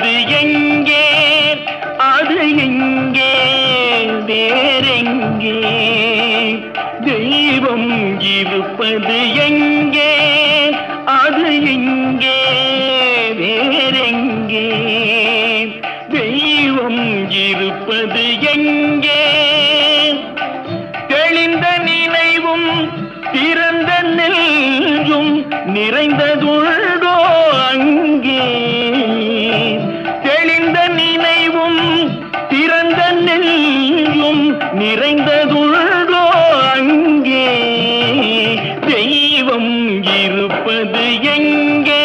அது எங்கே? அது எங்கே? வேறெங்கே? தெய்வம் இருப்பது எங்கே? அது எங்கே? வேறெங்கே? தெய்வம் இருப்பது எங்கே? தெளிந்த நினைவும் திறந்த நெஞ்சும் நிறைந்ததுள்ளோ அங்கே? இருப்பது எங்கே?